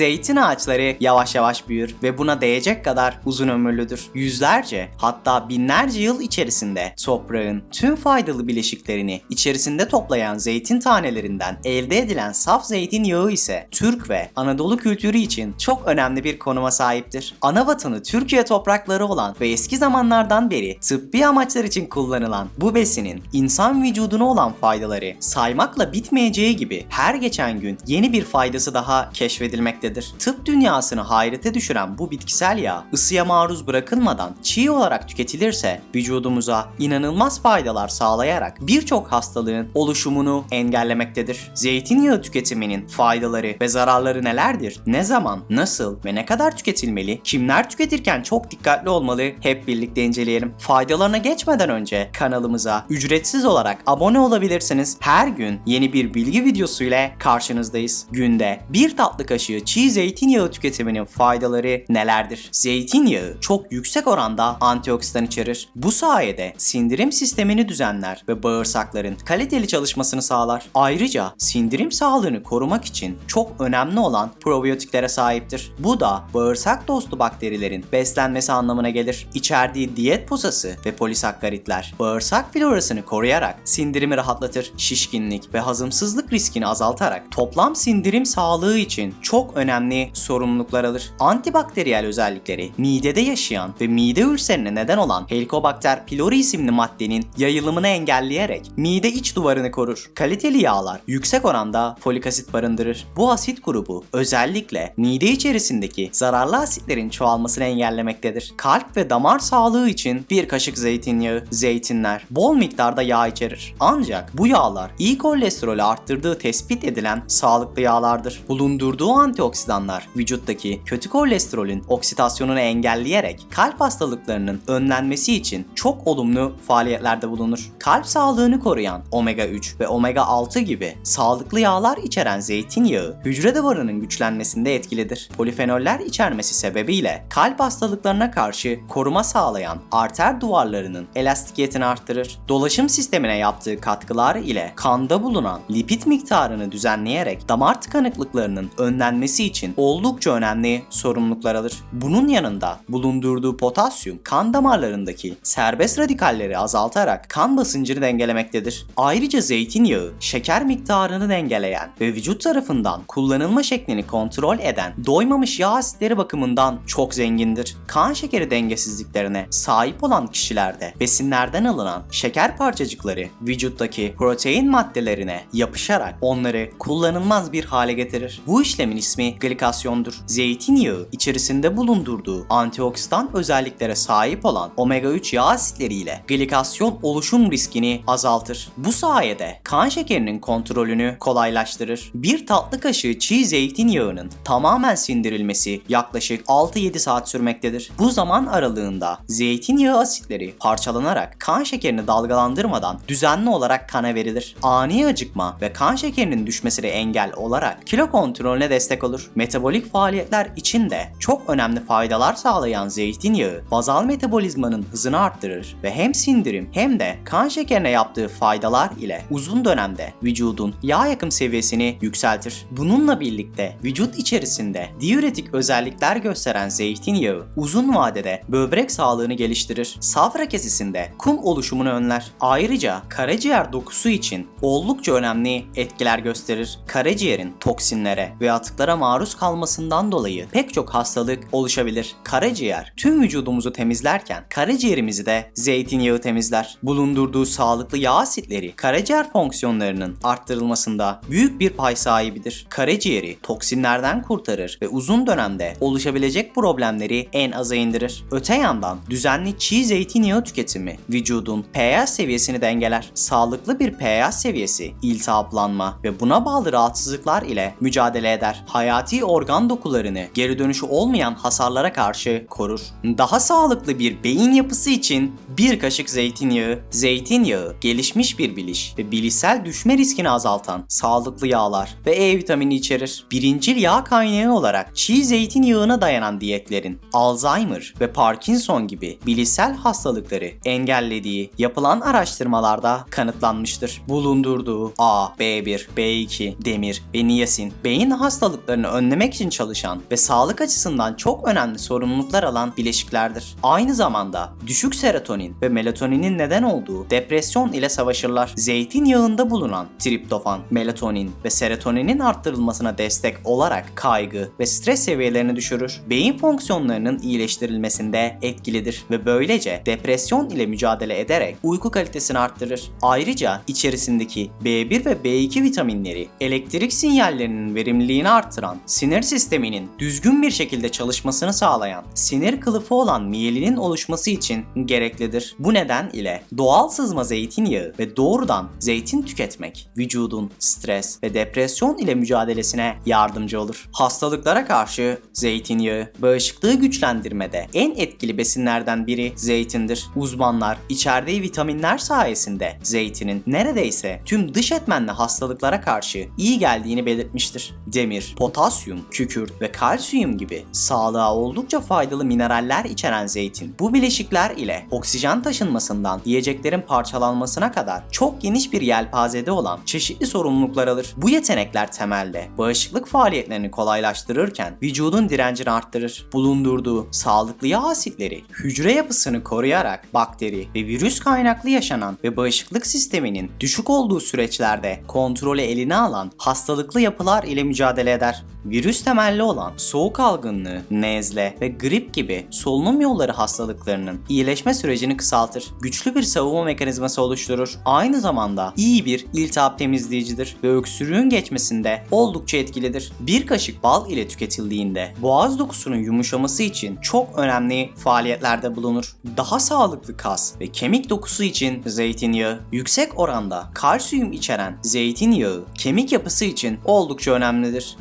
Zeytin ağaçları yavaş yavaş büyür ve buna değecek kadar uzun ömürlüdür. Yüzlerce hatta binlerce yıl içerisinde toprağın tüm faydalı bileşiklerini içerisinde toplayan zeytin tanelerinden elde edilen saf zeytinyağı ise Türk ve Anadolu kültürü için çok önemli bir konuma sahiptir. Ana vatanı Türkiye toprakları olan ve eski zamanlardan beri tıbbi amaçlar için kullanılan bu besinin insan vücuduna olan faydaları saymakla bitmeyeceği gibi her geçen gün yeni bir faydası daha keşfedilmektedir. Tıp dünyasını hayrete düşüren bu bitkisel yağ ısıya maruz bırakılmadan çiğ olarak tüketilirse vücudumuza inanılmaz faydalar sağlayarak birçok hastalığın oluşumunu engellemektedir. Zeytinyağı tüketiminin faydaları ve zararları nelerdir? Ne zaman, nasıl ve ne kadar tüketilmeli? Kimler tüketirken çok dikkatli olmalı? Hep birlikte inceleyelim. Faydalarına geçmeden önce kanalımıza ücretsiz olarak abone olabilirsiniz. Her gün yeni bir bilgi videosu ile karşınızdayız. Günde bir tatlı kaşığı çiğ zeytinyağı tüketiminin faydaları nelerdir? Zeytinyağı çok yüksek oranda antioksidan içerir. Bu sayede sindirim sistemini düzenler ve bağırsakların kaliteli çalışmasını sağlar. Ayrıca sindirim sağlığını korumak için çok önemli olan probiyotiklere sahiptir. Bu da bağırsak dostu bakterilerin beslenmesi anlamına gelir. İçerdiği diyet posası ve polisakkaritler bağırsak florasını koruyarak sindirimi rahatlatır. Şişkinlik ve hazımsızlık riskini azaltarak toplam sindirim sağlığı için çok önemli sorumluluklar alır. Antibakteriyel özellikleri midede yaşayan ve mide ülserine neden olan Helicobacter pylori isimli maddenin yayılımını engelleyerek mide iç duvarını korur. Kaliteli yağlar yüksek oranda folik asit barındırır. Bu asit grubu özellikle mide içerisindeki zararlı asitlerin çoğalmasını engellemektedir. Kalp ve damar sağlığı için bir kaşık zeytinyağı, zeytinler bol miktarda yağ içerir. Ancak bu yağlar iyi kolesterolü arttırdığı tespit edilen sağlıklı yağlardır. Bulundurduğu antioksidanlar vücuttaki kötü kolesterolün oksidasyonunu engelleyerek kalp hastalıklarının önlenmesi için çok olumlu faaliyetlerde bulunur. Kalp sağlığını koruyan omega 3 ve omega 6 gibi sağlıklı yağlar içeren zeytinyağı hücre duvarının güçlenmesinde etkilidir. Polifenoller içermesi sebebiyle kalp hastalıklarına karşı koruma sağlayan arter duvarlarının elastikiyetini arttırır. Dolaşım sistemine yaptığı katkılar ile kanda bulunan lipid miktarını düzenleyerek damar tıkanıklıklarının önlenmesi için oldukça önemli sorumluluklar alır. Bunun yanında bulundurduğu potasyum kan damarlarındaki serbest radikalleri azaltarak kan basıncını dengelemektedir. Ayrıca zeytinyağı şeker miktarını dengeleyen ve vücut tarafından kullanılma şeklini kontrol eden doymamış yağ asitleri bakımından çok zengindir. Kan şekeri dengesizliklerine sahip olan kişilerde besinlerden alınan şeker parçacıkları vücuttaki protein maddelerine yapışarak onları kullanılmaz bir hale getirir. Bu işlemin ismi glikasyondur. Zeytinyağı içerisinde bulundurduğu antioksidan özelliklere sahip olan omega 3 yağ asitleriyle glikasyon oluşum riskini azaltır. Bu sayede kan şekerinin kontrolünü kolaylaştırır. Bir tatlı kaşığı çiğ zeytinyağının tamamen sindirilmesi yaklaşık 6-7 saat sürmektedir. Bu zaman aralığında zeytinyağı asitleri parçalanarak kan şekerini dalgalandırmadan düzenli olarak kana verilir. Ani acıkma ve kan şekerinin düşmesine engel olarak kilo kontrolüne destek olur. Metabolik faaliyetler için de çok önemli faydalar sağlayan zeytinyağı bazal metabolizmanın hızını arttırır ve hem sindirim hem de kan şekerine yaptığı faydalar ile uzun dönemde vücudun yağ yakım seviyesini yükseltir. Bununla birlikte vücut içerisinde diüretik özellikler gösteren zeytinyağı uzun vadede böbrek sağlığını geliştirir. Safra kesesinde kum oluşumunu önler. Ayrıca karaciğer dokusu için oldukça önemli etkiler gösterir. Karaciğerin toksinlere ve atıklara maruz kalmasından dolayı pek çok hastalık oluşabilir. Karaciğer tüm vücudumuzu temizlerken karaciğerimizi de zeytinyağı temizler. Bulundurduğu sağlıklı yağ asitleri karaciğer fonksiyonlarının arttırılmasında büyük bir pay sahibidir. Karaciğeri toksinlerden kurtarır ve uzun dönemde oluşabilecek problemleri en aza indirir. Öte yandan düzenli çiğ zeytinyağı tüketimi vücudun pH seviyesini dengeler. Sağlıklı bir pH seviyesi iltihaplanma ve buna bağlı rahatsızlıklar ile mücadele eder. Hayati organ dokularını geri dönüşü olmayan hasarlara karşı korur. Daha sağlıklı bir beyin yapısı için bir kaşık zeytinyağı. Zeytinyağı gelişmiş bir biliş ve bilişsel düşme riskini azaltan sağlıklı yağlar ve E vitamini içerir. Birincil yağ kaynağı olarak çiğ zeytinyağına dayanan diyetlerin Alzheimer ve Parkinson gibi bilişsel hastalıkları engellediği yapılan araştırmalarda kanıtlanmıştır. Bulundurduğu A, B1, B2, demir ve niyasin beyin hastalıklarını önlemek için çalışan ve sağlık açısından çok önemli sorumluluklar alan bileşiklerdir. Aynı zamanda düşük serotonin ve melatoninin neden olduğu depresyon ile savaşırlar. Zeytinyağında bulunan triptofan, melatonin ve serotoninin arttırılmasına destek olarak kaygı ve stres seviyelerini düşürür. Beyin fonksiyonlarının iyileştirilmesinde etkilidir ve böylece depresyon ile mücadele ederek uyku kalitesini arttırır. Ayrıca içerisindeki B1 ve B2 vitaminleri elektrik sinyallerinin verimliliğini artıran, sinir sisteminin düzgün bir şekilde çalışmasını sağlayan, sinir kılıfı olan miyelinin oluşması için gereklidir. Bu neden ile doğal sızma zeytinyağı ve doğrudan zeytin tüketmek vücudun stres ve depresyon ile mücadelesine yardımcı olur. Hastalıklara karşı zeytinyağı bağışıklığı güçlendirmede en etkili besinlerden biri zeytindir. Uzmanlar içerdiği vitaminler sayesinde zeytinin neredeyse tüm dış etmenli hastalıklara karşı iyi geldiğini belirtmiştir. Demir, potasyum, kükürt ve kalsiyum gibi sağlığa oldukça faydalı mineraller içeren zeytin bu bileşikler ile oksijen taşınmasından yiyeceklerin parçalanmasına kadar çok geniş bir yelpazede olan çeşitli sorumluluklar alır. Bu yetenekler temelde bağışıklık faaliyetlerini kolaylaştırırken vücudun direncini arttırır. Bulundurduğu sağlıklı yağ asitleri hücre yapısını koruyarak bakteri ve virüs kaynaklı yaşanan ve bağışıklık sisteminin düşük olduğu süreçlerde kontrolü eline alan hastalıklı yapılar ile mücadele eder. Virüs temelli olan soğuk algınlığı, nezle ve grip gibi solunum yolları hastalıklarının iyileşme sürecini kısaltır. Güçlü bir savunma mekanizması oluşturur. Aynı zamanda iyi bir iltihap temizleyicidir ve öksürüğün geçmesinde oldukça etkilidir. Bir kaşık bal ile tüketildiğinde boğaz dokusunun yumuşaması için çok önemli faaliyetlerde bulunur. Daha sağlıklı kas ve kemik dokusu için zeytinyağı, yüksek oranda kalsiyum içeren zeytinyağı kemik yapısı için oldukça önemlidir.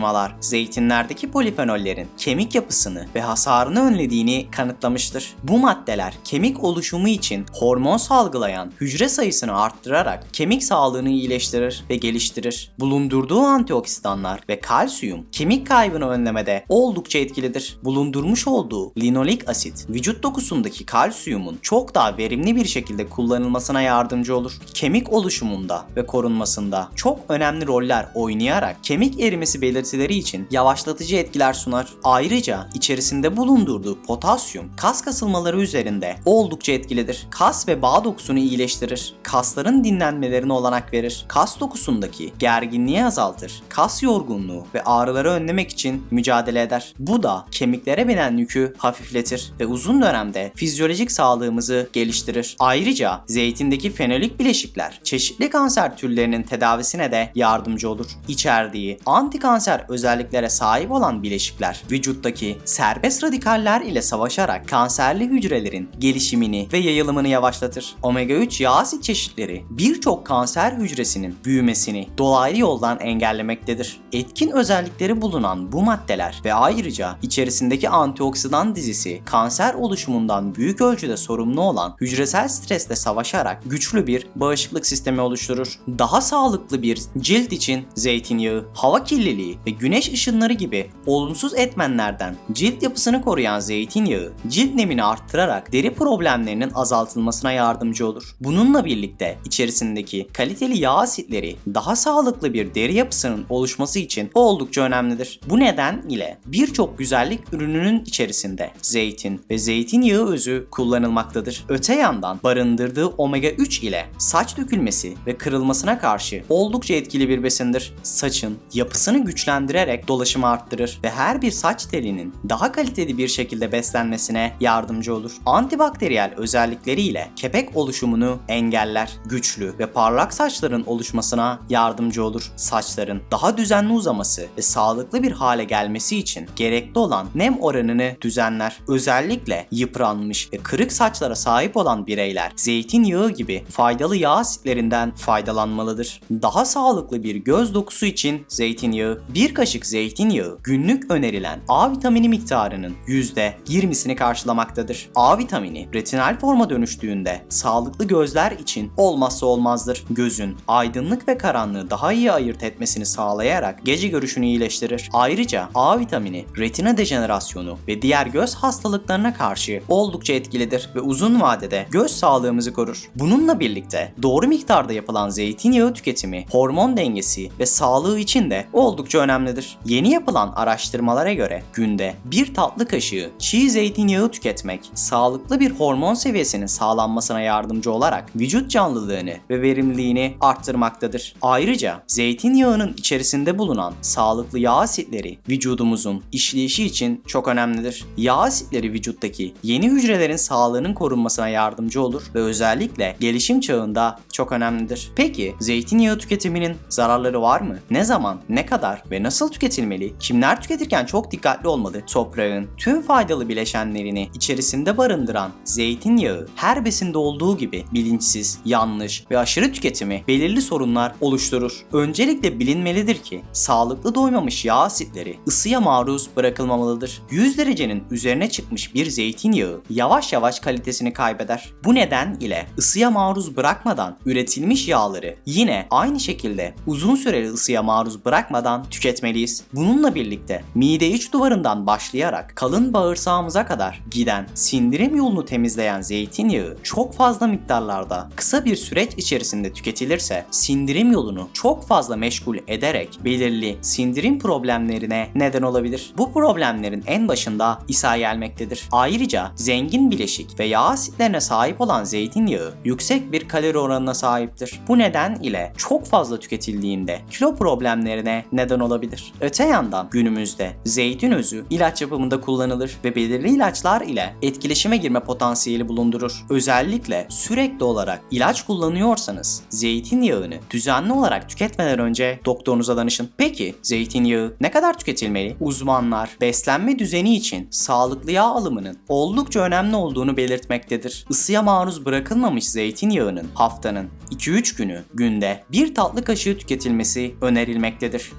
Araştırmalar zeytinlerdeki polifenollerin kemik yapısını ve hasarını önlediğini kanıtlamıştır. Bu maddeler kemik oluşumu için hormon salgılayan hücre sayısını arttırarak kemik sağlığını iyileştirir ve geliştirir. Bulundurduğu antioksidanlar ve kalsiyum kemik kaybını önlemede oldukça etkilidir. Bulundurmuş olduğu linolik asit vücut dokusundaki kalsiyumun çok daha verimli bir şekilde kullanılmasına yardımcı olur. Kemik oluşumunda ve korunmasında çok önemli roller oynayarak kemik erimesi belirtileri için yavaşlatıcı etkiler sunar. Ayrıca içerisinde bulundurduğu potasyum kas kasılmaları üzerinde oldukça etkilidir. Kas ve bağ dokusunu iyileştirir. Kasların dinlenmelerine olanak verir. Kas dokusundaki gerginliği azaltır. Kas yorgunluğu ve ağrıları önlemek için mücadele eder. Bu da kemiklere binen yükü hafifletir ve uzun dönemde fizyolojik sağlığımızı geliştirir. Ayrıca zeytindeki fenolik bileşikler çeşitli kanser türlerinin tedavisine de yardımcı olur. İçerdiği antikanser özelliklere sahip olan bileşikler vücuttaki serbest radikaller ile savaşarak kanserli hücrelerin gelişimini ve yayılımını yavaşlatır. Omega 3 yağ asit çeşitleri birçok kanser hücresinin büyümesini dolaylı yoldan engellemektedir. Etkin özellikleri bulunan bu maddeler ve ayrıca içerisindeki antioksidan dizisi kanser oluşumundan büyük ölçüde sorumlu olan hücresel stresle savaşarak güçlü bir bağışıklık sistemi oluşturur. Daha sağlıklı bir cilt için zeytinyağı, hava kirliliği ve güneş ışınları gibi olumsuz etmenlerden cilt yapısını koruyan zeytinyağı cilt nemini arttırarak deri problemlerinin azaltılmasına yardımcı olur. Bununla birlikte içerisindeki kaliteli yağ asitleri daha sağlıklı bir deri yapısının oluşması için oldukça önemlidir. Bu neden ile birçok güzellik ürününün içerisinde zeytin ve zeytinyağı özü kullanılmaktadır. Öte yandan barındırdığı omega 3 ile saç dökülmesi ve kırılmasına karşı oldukça etkili bir besindir. Saçın yapısını güçlendirerek dolaşımı arttırır ve her bir saç telinin daha kaliteli bir şekilde beslenmesine yardımcı olur. Antibakteriyel özellikleriyle kepek oluşumunu engeller. Güçlü ve parlak saçların oluşmasına yardımcı olur. Saçların daha düzenli uzaması ve sağlıklı bir hale gelmesi için gerekli olan nem oranını düzenler. Özellikle yıpranmış ve kırık saçlara sahip olan bireyler zeytinyağı gibi faydalı yağ asitlerinden faydalanmalıdır. Daha sağlıklı bir göz dokusu için zeytinyağı, bir kaşık zeytinyağı günlük önerilen A vitamini miktarının %20'sini karşılamaktadır. A vitamini retinal forma dönüştüğünde sağlıklı gözler için olmazsa olmazdır. Gözün aydınlık ve karanlığı daha iyi ayırt etmesini sağlayarak gece görüşünü iyileştirir. Ayrıca A vitamini retina dejenerasyonu ve diğer göz hastalıklarına karşı oldukça etkilidir ve uzun vadede göz sağlığımızı korur. Bununla birlikte doğru miktarda yapılan zeytinyağı tüketimi hormon dengesi ve sağlığı için de oldukça önemlidir. Önemlidir. Yeni yapılan araştırmalara göre günde bir tatlı kaşığı çiğ zeytinyağı tüketmek sağlıklı bir hormon seviyesinin sağlanmasına yardımcı olarak vücut canlılığını ve verimliliğini arttırmaktadır. Ayrıca zeytinyağının içerisinde bulunan sağlıklı yağ asitleri vücudumuzun işleyişi için çok önemlidir. Yağ asitleri vücuttaki yeni hücrelerin sağlığının korunmasına yardımcı olur ve özellikle gelişim çağında çok önemlidir. Peki zeytinyağı tüketiminin zararları var mı? Ne zaman, ne kadar ve nasıl tüketilmeli? Kimler tüketirken çok dikkatli olmalı? Toprağın tüm faydalı bileşenlerini içerisinde barındıran zeytinyağı her besinde olduğu gibi bilinçsiz, yanlış ve aşırı tüketimi belirli sorunlar oluşturur. Öncelikle bilinmelidir ki sağlıklı doymamış yağ asitleri ısıya maruz bırakılmamalıdır. 100 derecenin üzerine çıkmış bir zeytinyağı yavaş yavaş kalitesini kaybeder. Bu neden ile ısıya maruz bırakmadan üretilmiş yağları yine aynı şekilde uzun süreli ısıya maruz bırakmadan tüketmeliyiz. Bununla birlikte mide iç duvarından başlayarak kalın bağırsağımıza kadar giden sindirim yolunu temizleyen zeytinyağı çok fazla miktarlarda kısa bir süreç içerisinde tüketilirse sindirim yolunu çok fazla meşgul ederek belirli sindirim problemlerine neden olabilir. Bu problemlerin en başında ishal gelmektedir. Ayrıca zengin bileşik ve yağ asitlerine sahip olan zeytinyağı yüksek bir kalori oranına sahiptir. Bu neden ile çok fazla tüketildiğinde kilo problemlerine neden olabilir. Öte yandan günümüzde zeytin özü ilaç yapımında kullanılır ve belirli ilaçlar ile etkileşime girme potansiyeli bulundurur. Özellikle sürekli olarak ilaç kullanıyorsanız zeytinyağını düzenli olarak tüketmeden önce doktorunuza danışın. Peki zeytinyağı ne kadar tüketilmeli? Uzmanlar beslenme düzeni için sağlıklı yağ alımının oldukça önemli olduğunu belirtmektedir. Isıya maruz bırakılmamış zeytinyağının haftanın 2-3 günü günde bir tatlı kaşığı tüketilmesi önerilmektedir.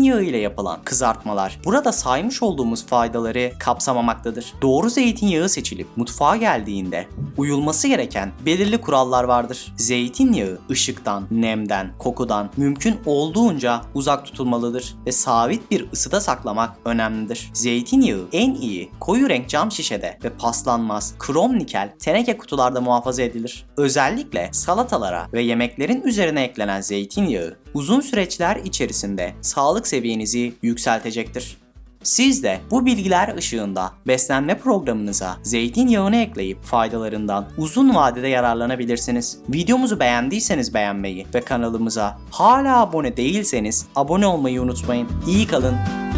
Zeytinyağı ile yapılan kızartmalar burada saymış olduğumuz faydaları kapsamamaktadır. Doğru zeytinyağı seçilip mutfağa geldiğinde uyulması gereken belirli kurallar vardır. Zeytinyağı ışıktan, nemden, kokudan mümkün olduğunca uzak tutulmalıdır ve sabit bir ısıda saklamak önemlidir. Zeytinyağı en iyi koyu renk cam şişede ve paslanmaz krom nikel teneke kutularda muhafaza edilir. Özellikle salatalara ve yemeklerin üzerine eklenen zeytinyağı uzun süreçler içerisinde sağlık seviyenizi yükseltecektir. Siz de bu bilgiler ışığında beslenme programınıza zeytinyağını ekleyip faydalarından uzun vadede yararlanabilirsiniz. Videomuzu beğendiyseniz beğenmeyi ve kanalımıza hala abone değilseniz abone olmayı unutmayın. İyi kalın,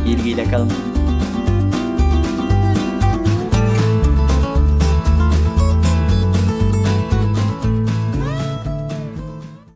bilgiyle kalın.